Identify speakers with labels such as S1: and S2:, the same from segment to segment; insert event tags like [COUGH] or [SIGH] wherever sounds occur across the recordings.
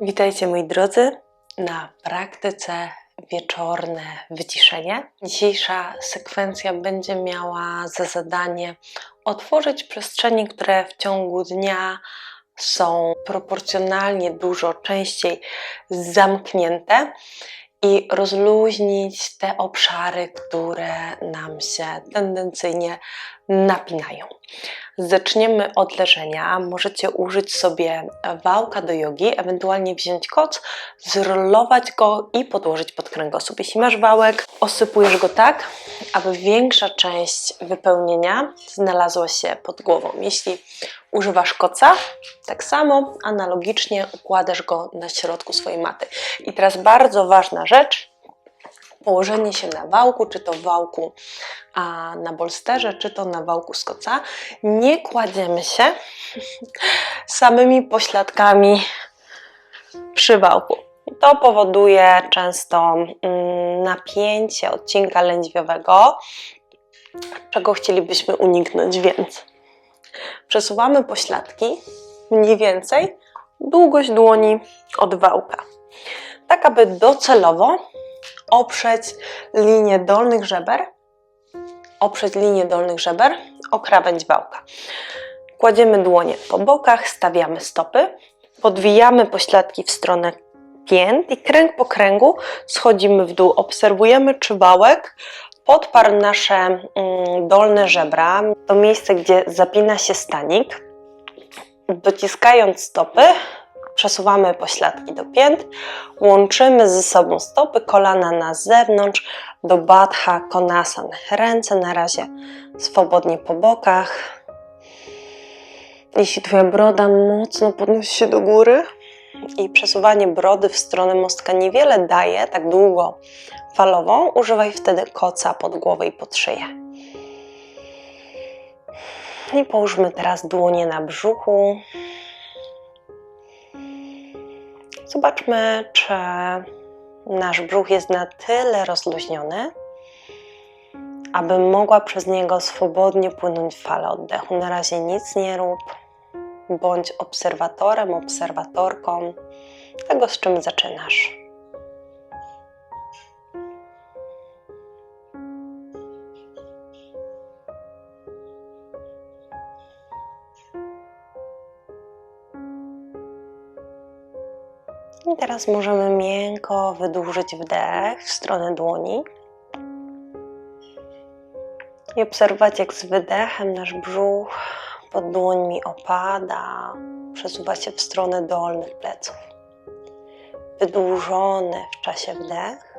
S1: Witajcie moi drodzy na praktyce wieczorne wyciszenie. Dzisiejsza sekwencja będzie miała za zadanie otworzyć przestrzenie, które w ciągu dnia są proporcjonalnie dużo częściej zamknięte i rozluźnić te obszary, które nam się tendencyjnie napinają. Zaczniemy od leżenia. Możecie użyć sobie wałka do jogi, ewentualnie wziąć koc, zrolować go i podłożyć pod kręgosłup. Jeśli masz wałek, osypujesz go tak, aby większa część wypełnienia znalazła się pod głową. Jeśli używasz koca, tak samo analogicznie układasz go na środku swojej maty. I teraz bardzo ważna rzecz, położenie się na wałku, czy to wałku a na bolsterze, czy to na wałku z koca. Nie kładziemy się [LAUGHS] samymi pośladkami przy wałku. To powoduje często mm, napięcie odcinka lędźwiowego, czego chcielibyśmy uniknąć, więc przesuwamy pośladki mniej więcej długość dłoni od wałka, tak aby docelowo oprzeć linię dolnych żeber, oprzeć linię dolnych żeber o krawędź wałka. Kładziemy dłonie po bokach, stawiamy stopy, podwijamy pośladki w stronę pięt i kręg po kręgu schodzimy w dół. Obserwujemy, czy wałek podparł nasze mm, dolne żebra, to miejsce, gdzie zapina się stanik. Dociskając stopy, przesuwamy pośladki do pięt, łączymy ze sobą stopy, kolana na zewnątrz do Baddha Konasana. Ręce na razie swobodnie po bokach. Jeśli Twoja broda mocno podnosi się do góry i przesuwanie brody w stronę mostka niewiele daje, tak długo falową, używaj wtedy koca pod głowę i pod szyję. I połóżmy teraz dłonie na brzuchu. Zobaczmy, czy nasz brzuch jest na tyle rozluźniony, aby mogła przez niego swobodnie płynąć fala oddechu. Na razie nic nie rób, bądź obserwatorem, obserwatorką tego, z czym zaczynasz. Teraz możemy miękko wydłużyć wdech w stronę dłoni i obserwować, jak z wydechem nasz brzuch pod dłońmi opada, przesuwa się w stronę dolnych pleców. Wydłużony w czasie wdech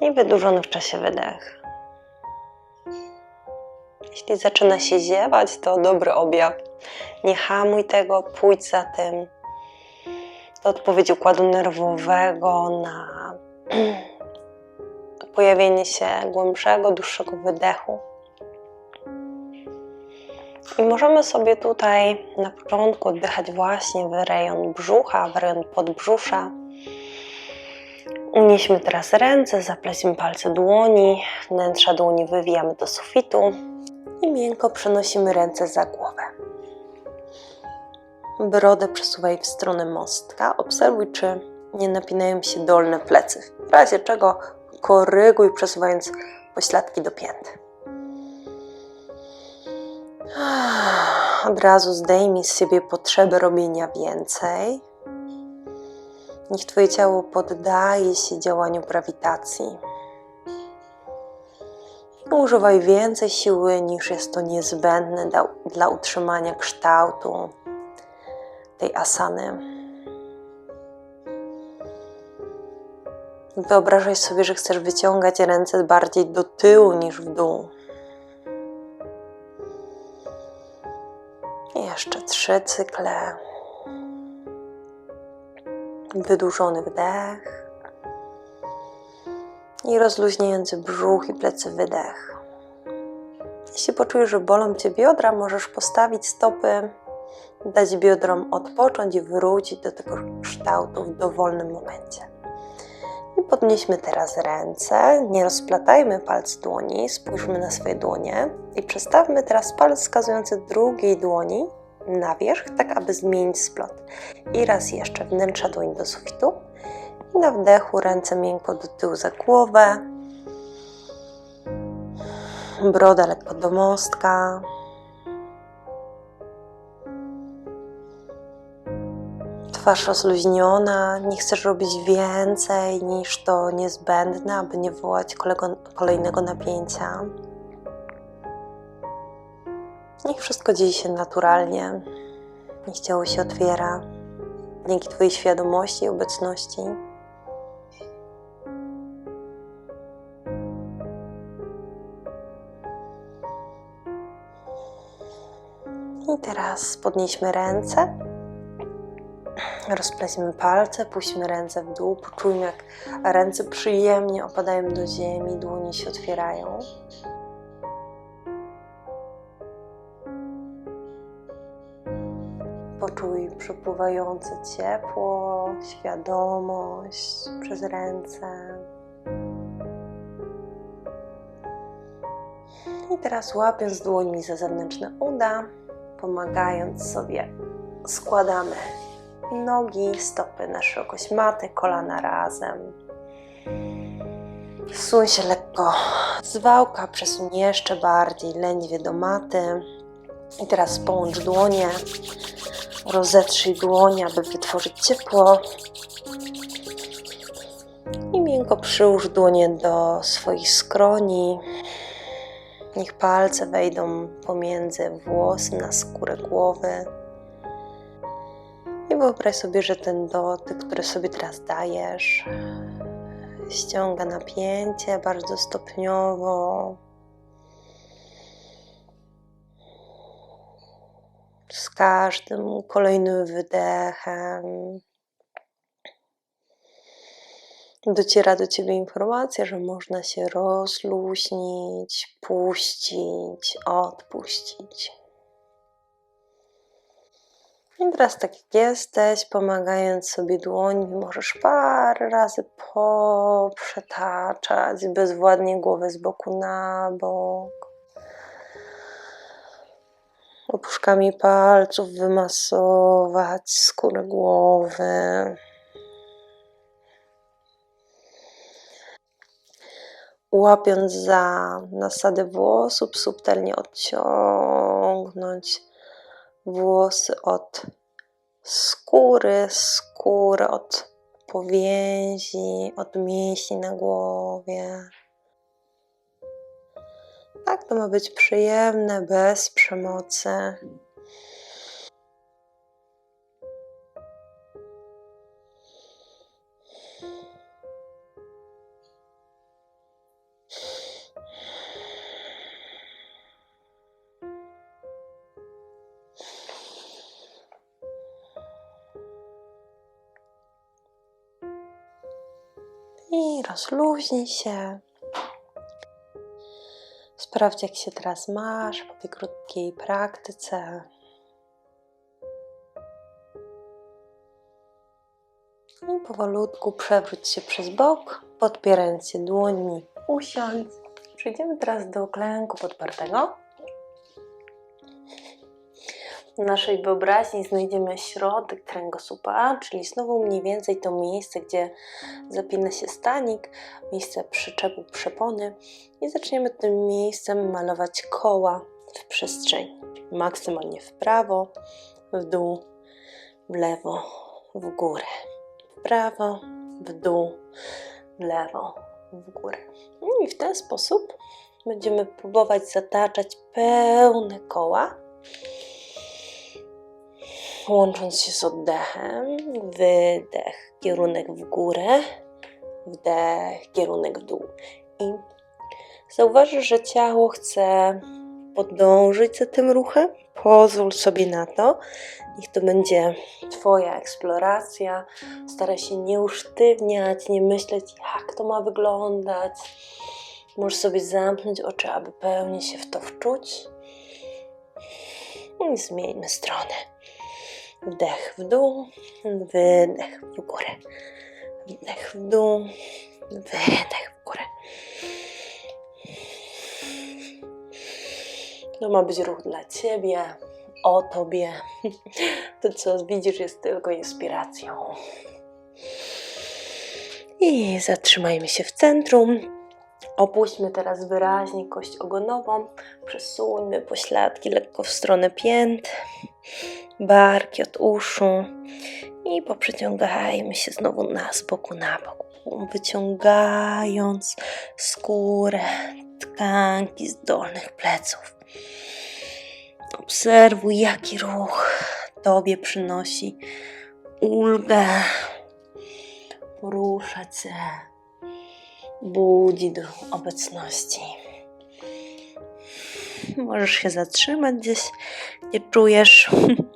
S1: i wydłużony w czasie wydech. Jeśli zaczyna się ziewać, to dobry objaw. Nie hamuj tego, pójdź za tym. To odpowiedź układu nerwowego na [CLEARS THROAT] pojawienie się głębszego, dłuższego wydechu. I możemy sobie tutaj na początku oddychać właśnie w rejon brzucha, w rejon podbrzusza. Unieśmy teraz ręce, zaplećmy palce dłoni, wnętrza dłoni wywijamy do sufitu i miękko przenosimy ręce za głowę. Brodę przesuwaj w stronę mostka. Obserwuj, czy nie napinają się dolne plecy. W razie czego koryguj, przesuwając pośladki do pięt. Od razu zdejmij z siebie potrzebę robienia więcej. Niech Twoje ciało poddaje się działaniu grawitacji. Używaj więcej siły niż jest to niezbędne dla, dla utrzymania kształtu tej asany. Wyobrażaj sobie, że chcesz wyciągać ręce bardziej do tyłu niż w dół. Jeszcze trzy cykle. Wydłużony wdech i rozluźniający brzuch i plecy wydech. Jeśli poczujesz, że bolą Cię biodra, możesz postawić stopy, dać biodrom odpocząć i wrócić do tego kształtu w dowolnym momencie. I podnieśmy teraz ręce, nie rozplatajmy palc dłoni, spójrzmy na swoje dłonie i przestawmy teraz palec wskazujący drugiej dłoni na wierzch, tak aby zmienić splot. I raz jeszcze wnętrza dłoń do sufitu. I na wdechu ręce miękko do tyłu za głowę. Broda lekko do mostka. Twarz rozluźniona, nie chcesz robić więcej niż to niezbędne, aby nie wywołać kolejnego napięcia. Niech wszystko dzieje się naturalnie, niech ciało się otwiera dzięki Twojej świadomości i obecności. I teraz podnieśmy ręce. Rozplećmy palce, puśćmy ręce w dół, poczujmy jak ręce przyjemnie opadają do ziemi, dłonie się otwierają. Poczuj przepływające ciepło, świadomość przez ręce. I teraz łapiąc dłońmi za zewnętrzne uda, pomagając sobie, składamy nogi, stopy na szerokość maty, kolana razem. Wsuń się lekko z wałka, przesuń jeszcze bardziej lędźwie do maty. I teraz połącz dłonie, rozetrzyj dłonie, aby wytworzyć ciepło. I miękko przyłóż dłonie do swoich skroni. Niech palce wejdą pomiędzy włosy na skórę głowy. I wyobraź sobie, że ten dotyk, który sobie teraz dajesz, ściąga napięcie bardzo stopniowo. Z każdym kolejnym wydechem dociera do ciebie informacja, że można się rozluźnić, puścić, odpuścić. I teraz tak jak jesteś, pomagając sobie dłońmi, możesz parę razy poprzetaczać bezwładnie głowę z boku na bok. Opuszkami palców wymasować skórę głowy. Łapiąc za nasady włosów, subtelnie odciągnąć włosy od skóry, skórę od powięzi, od mięśni na głowie. Tak, to ma być przyjemne, bez przemocy. Rozluźnij się. Sprawdź, jak się teraz masz po tej krótkiej praktyce. I powolutku przewróć się przez bok, podpierając się dłońmi. Usiądź. Przejdziemy teraz do klęku podpartego. Naszej wyobraźni znajdziemy środek kręgosłupa, czyli znowu mniej więcej to miejsce, gdzie zapina się stanik, miejsce przyczepu przepony i zaczniemy tym miejscem malować koła w przestrzeni. Maksymalnie w prawo, w dół, w lewo, w górę. W prawo, w dół, w lewo, w górę. No I w ten sposób będziemy próbować zataczać pełne koła łącząc się z oddechem. Wydech, kierunek w górę, wdech, kierunek w dół. I zauważysz, że ciało chce podążyć za tym ruchem. Pozwól sobie na to. Niech to będzie Twoja eksploracja. Staraj się nie usztywniać, nie myśleć, jak to ma wyglądać. Możesz sobie zamknąć oczy, aby pełnie się w to wczuć. I zmieńmy stronę. Wdech w dół, wydech w górę. Wdech w dół, wydech w górę. To ma być ruch dla Ciebie, o tobie. To, co widzisz, jest tylko inspiracją. I zatrzymajmy się w centrum. Opuśćmy teraz wyraźnie kość ogonową. Przesuńmy pośladki lekko w stronę pięt, barki od uszu i poprzeciągajmy się znowu na z boku na bok, wyciągając skórę, tkanki z dolnych pleców. Obserwuj, jaki ruch Tobie przynosi ulgę. Poruszać się budzi do obecności. Możesz się zatrzymać gdzieś, gdzie czujesz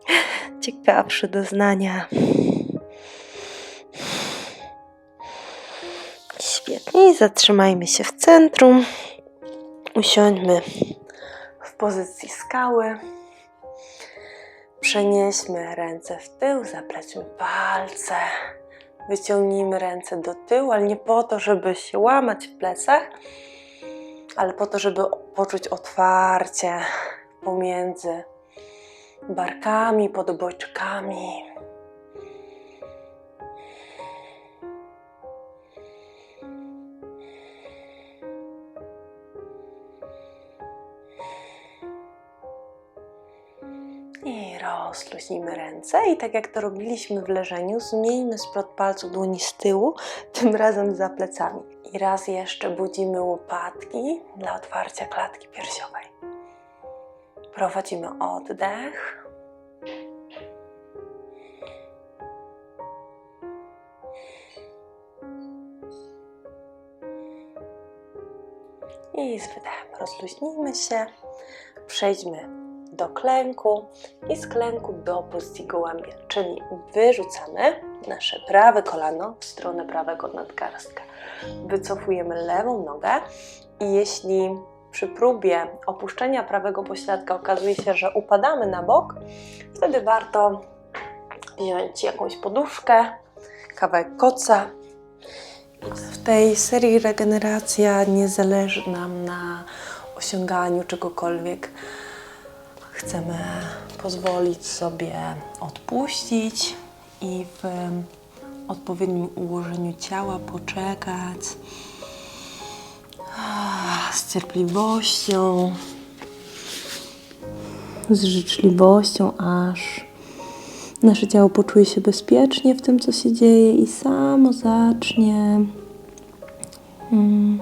S1: [LAUGHS] ciekawsze doznania. Świetnie, zatrzymajmy się w centrum. Usiądźmy w pozycji skały. Przenieśmy ręce w tył, zaplećmy palce. Wyciągnijmy ręce do tyłu, ale nie po to, żeby się łamać w plecach, ale po to, żeby poczuć otwarcie pomiędzy barkami, podobojczykami. I rozluźnijmy ręce i tak jak to robiliśmy w leżeniu, zmieńmy splot palców dłoni z tyłu, [LAUGHS] tym razem za plecami. I raz jeszcze budzimy łopatki dla otwarcia klatki piersiowej. Prowadzimy oddech. I z wydechem rozluźnijmy się. Przejdźmy do klęku i z klęku do pozycji gołębia, czyli wyrzucamy nasze prawe kolano w stronę prawego nadgarstka. Wycofujemy lewą nogę i jeśli przy próbie opuszczenia prawego pośladka okazuje się, że upadamy na bok, wtedy warto wziąć jakąś poduszkę, kawałek koca. W tej serii regeneracja nie zależy nam na osiąganiu czegokolwiek. Chcemy pozwolić sobie odpuścić i w odpowiednim ułożeniu ciała poczekać Ah, z cierpliwością, z życzliwością, aż nasze ciało poczuje się bezpiecznie w tym, co się dzieje i samo zacznie mm,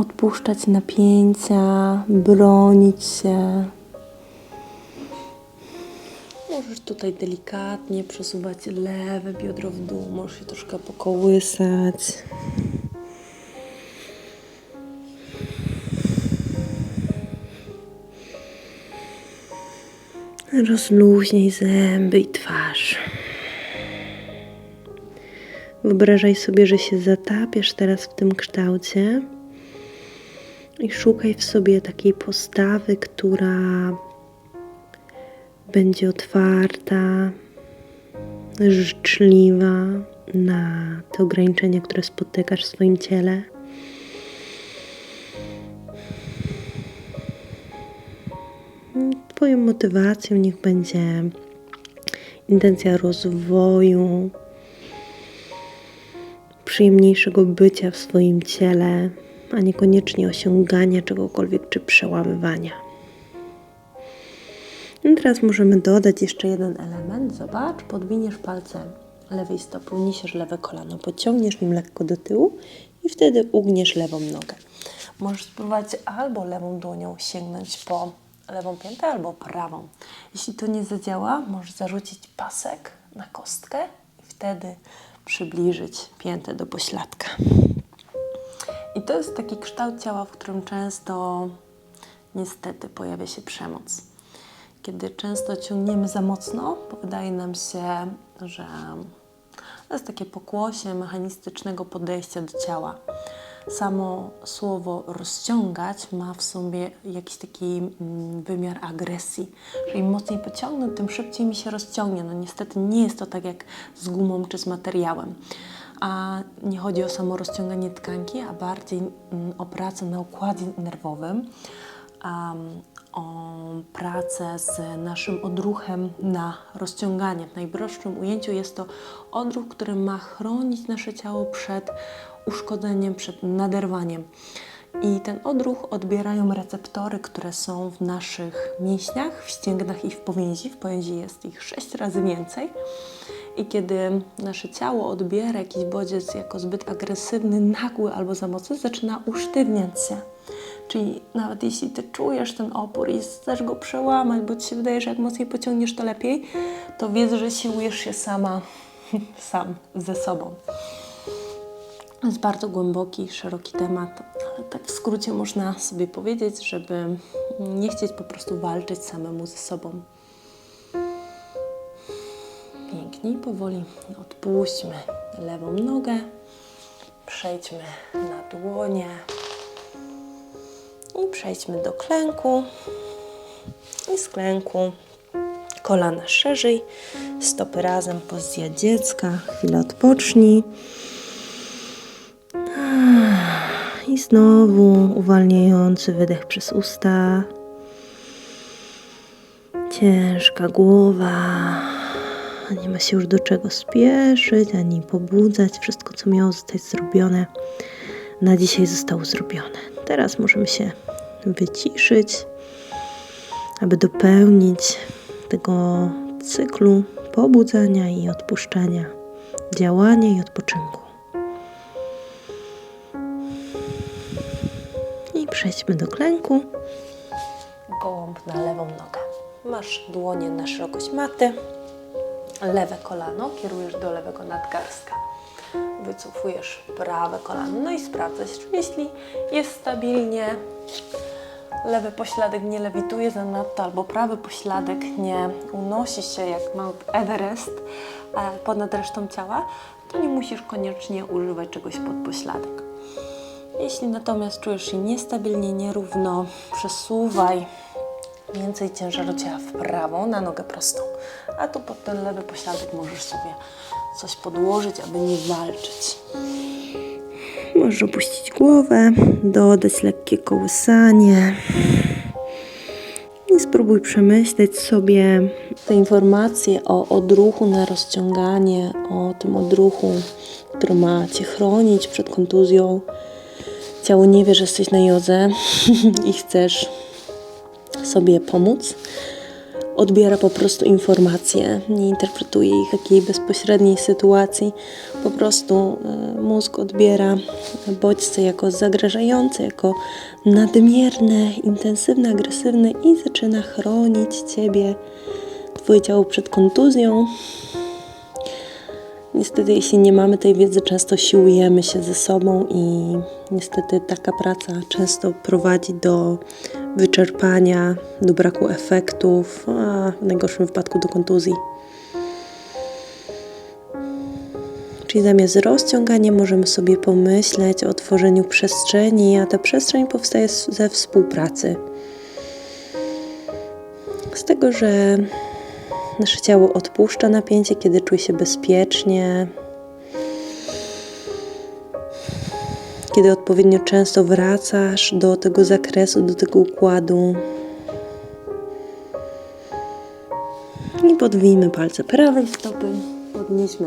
S1: odpuszczać napięcia, bronić się. Możesz tutaj delikatnie przesuwać lewe biodro w dół, możesz się troszkę pokołysać. Rozluźnij zęby i twarz. Wyobrażaj sobie, że się zatapiasz teraz w tym kształcie i szukaj w sobie takiej postawy, która będzie otwarta, życzliwa na te ograniczenia, które spotykasz w swoim ciele. Twoją motywacją niech będzie intencja rozwoju, przyjemniejszego bycia w swoim ciele, a niekoniecznie osiągania czegokolwiek czy przełamywania. I teraz możemy dodać jeszcze jeden element. Zobacz, podwiniesz palcem lewej stopy, uniesiesz lewe kolano, podciągniesz nim lekko do tyłu i wtedy ugniesz lewą nogę. Możesz spróbować albo lewą dłonią sięgnąć po lewą piętę, albo prawą. Jeśli to nie zadziała, możesz zarzucić pasek na kostkę i wtedy przybliżyć piętę do pośladka. I to jest taki kształt ciała, w którym często niestety pojawia się przemoc. Kiedy często ciągniemy za mocno, bo wydaje nam się, że to jest takie pokłosie mechanistycznego podejścia do ciała. Samo słowo rozciągać ma w sobie jakiś taki mm, wymiar agresji, że im mocniej pociągnę, tym szybciej mi się rozciągnie. No niestety nie jest to tak jak z gumą czy z materiałem. A nie chodzi o samo rozciąganie tkanki, a bardziej mm, o pracę na układzie nerwowym, o pracę z naszym odruchem na rozciąganie. W najprostszym ujęciu jest to odruch, który ma chronić nasze ciało przed uszkodzeniem, przed naderwaniem. I ten odruch odbierają receptory, które są w naszych mięśniach, w ścięgnach i w powięzi. W powięzi jest ich sześć razy więcej. I kiedy nasze ciało odbiera jakiś bodziec jako zbyt agresywny, nagły albo za mocny, zaczyna usztywniać się. Czyli nawet jeśli ty czujesz ten opór i chcesz go przełamać, bo ci się wydaje, że jak mocniej pociągniesz, to lepiej, to wiedz, że siłujesz się sama, [LAUGHS] sam ze sobą. To jest bardzo głęboki, szeroki temat, ale tak w skrócie można sobie powiedzieć, żeby nie chcieć po prostu walczyć samemu ze sobą. Pięknie powoli odpuśćmy lewą nogę, przejdźmy na dłonie i przejdźmy do klęku i z klęku kolana szerzej, stopy razem, pozycja dziecka, chwilę odpocznij. I znowu uwalniający wydech przez usta. Ciężka głowa. Nie ma się już do czego spieszyć, ani pobudzać. Wszystko, co miało zostać zrobione, na dzisiaj zostało zrobione. Teraz możemy się wyciszyć, aby dopełnić tego cyklu pobudzania i odpuszczania, działania i odpoczynku. I przejdźmy do klęku. Gołąb na lewą nogę. Masz dłonie na szerokość maty. Lewe kolano kierujesz do lewego nadgarstka. Wycofujesz prawe kolano. No i sprawdzać, czy jeśli jest stabilnie, lewy pośladek nie lewituje zanadto, albo prawy pośladek nie unosi się jak Mount Everest e, ponad resztą ciała, to nie musisz koniecznie używać czegoś pod pośladek. Jeśli natomiast czujesz się niestabilnie, nierówno, przesuwaj więcej ciężaru ciała w prawą na nogę prostą, a tu pod ten lewy pośladek możesz sobie coś podłożyć, aby nie walczyć. Możesz opuścić głowę, dodać lekkie kołysanie i spróbuj przemyśleć sobie te informacje o odruchu na rozciąganie, o tym odruchu, który ma Cię chronić przed kontuzją. Ciało nie wie, że jesteś na jodze [LAUGHS] i chcesz sobie pomóc. Odbiera po prostu informacje, nie interpretuje ich jakiej bezpośredniej sytuacji. Po prostu y, mózg odbiera bodźce jako zagrażające, jako nadmierne, intensywne, agresywne i zaczyna chronić Ciebie, Twoje ciało przed kontuzją. Niestety, jeśli nie mamy tej wiedzy, często siłujemy się ze sobą, i niestety taka praca często prowadzi do wyczerpania, do braku efektów, a w najgorszym wypadku do kontuzji. Czyli zamiast rozciągania możemy sobie pomyśleć o tworzeniu przestrzeni, a ta przestrzeń powstaje ze współpracy. Z tego, że nasze ciało odpuszcza napięcie, kiedy czuje się bezpiecznie, kiedy odpowiednio często wracasz do tego zakresu, do tego układu. I podwijmy palce prawej stopy, podnieśmy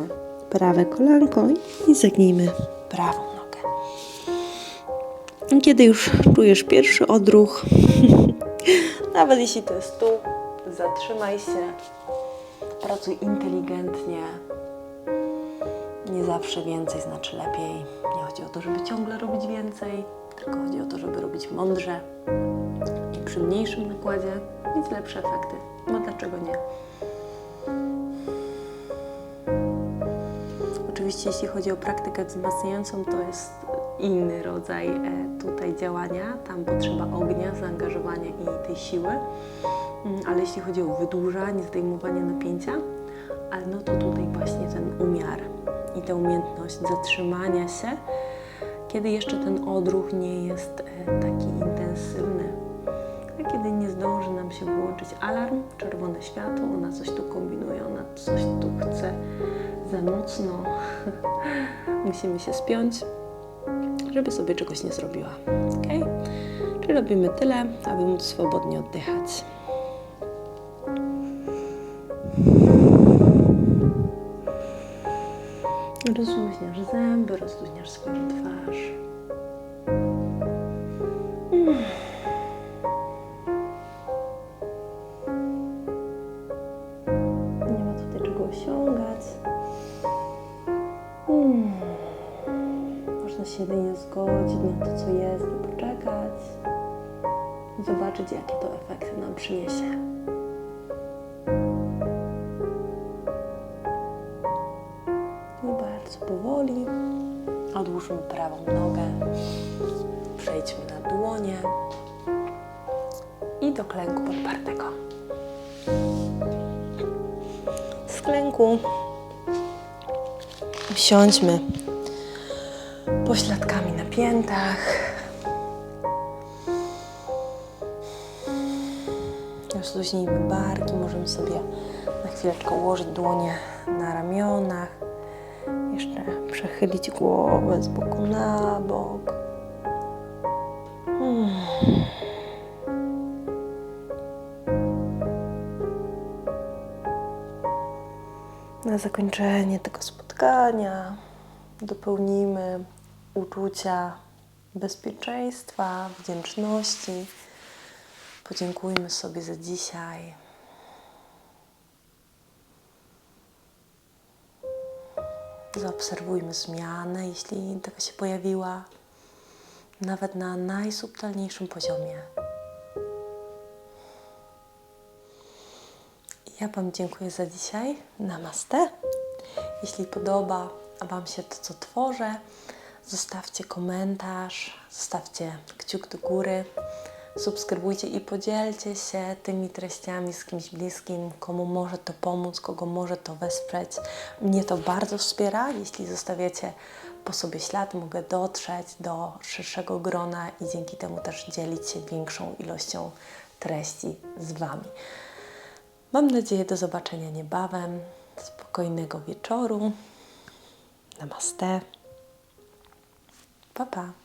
S1: prawe kolanko i zagnijmy prawą nogę. Kiedy już czujesz pierwszy odruch, [LAUGHS] nawet jeśli to jest tu, zatrzymaj się, pracuj inteligentnie. Nie zawsze więcej znaczy lepiej. Nie chodzi o to, żeby ciągle robić więcej, tylko chodzi o to, żeby robić mądrze i przy mniejszym nakładzie mieć lepsze efekty. No dlaczego nie? Oczywiście, jeśli chodzi o praktykę wzmacniającą, to jest inny rodzaj e, tutaj działania. Tam potrzeba ognia, zaangażowania i tej siły. Mm, Ale jeśli chodzi o wydłużanie, zdejmowanie napięcia, no to tutaj właśnie ten umiar i ta umiejętność zatrzymania się, kiedy jeszcze ten odruch nie jest e, taki intensywny. A kiedy nie zdąży nam się włączyć alarm, czerwone światło, ona coś tu kombinuje, ona coś tu chce za mocno. [LAUGHS] Musimy się spiąć, żeby sobie czegoś nie zrobiła. ok? Robimy tyle, aby móc swobodnie oddychać. Rozluźniasz zęby, rozluźniasz swoją twarz. Nie ma tutaj czego osiągać. Można się jedynie zgodzić na to, co jest i poczekać. Zobaczyć, jakie to efekty nam przyniesie. Odłóżmy prawą nogę. Przejdźmy na dłonie i do klęku podpartego. Z klęku usiądźmy pośladkami na piętach. Rozluźnijmy barki, możemy sobie na chwileczkę ułożyć dłonie na ramionach. Jeszcze przechylić głowę z boku na bok. Hmm. Na zakończenie tego spotkania dopełnimy uczucia bezpieczeństwa, wdzięczności. Podziękujmy sobie za dzisiaj. Zaobserwujmy zmianę, jeśli taka się pojawiła, nawet na najsubtelniejszym poziomie. Ja Wam dziękuję za dzisiaj. Namaste. Jeśli podoba Wam się to, co tworzę, zostawcie komentarz, zostawcie kciuk do góry, subskrybujcie i podzielcie się tymi treściami z kimś bliskim, komu może to pomóc, kogo może to wesprzeć. Mnie to bardzo wspiera. Jeśli zostawiacie po sobie ślad, mogę dotrzeć do szerszego grona i dzięki temu też dzielić się większą ilością treści z Wami. Mam nadzieję do zobaczenia niebawem. Spokojnego wieczoru. Namaste. Pa, pa.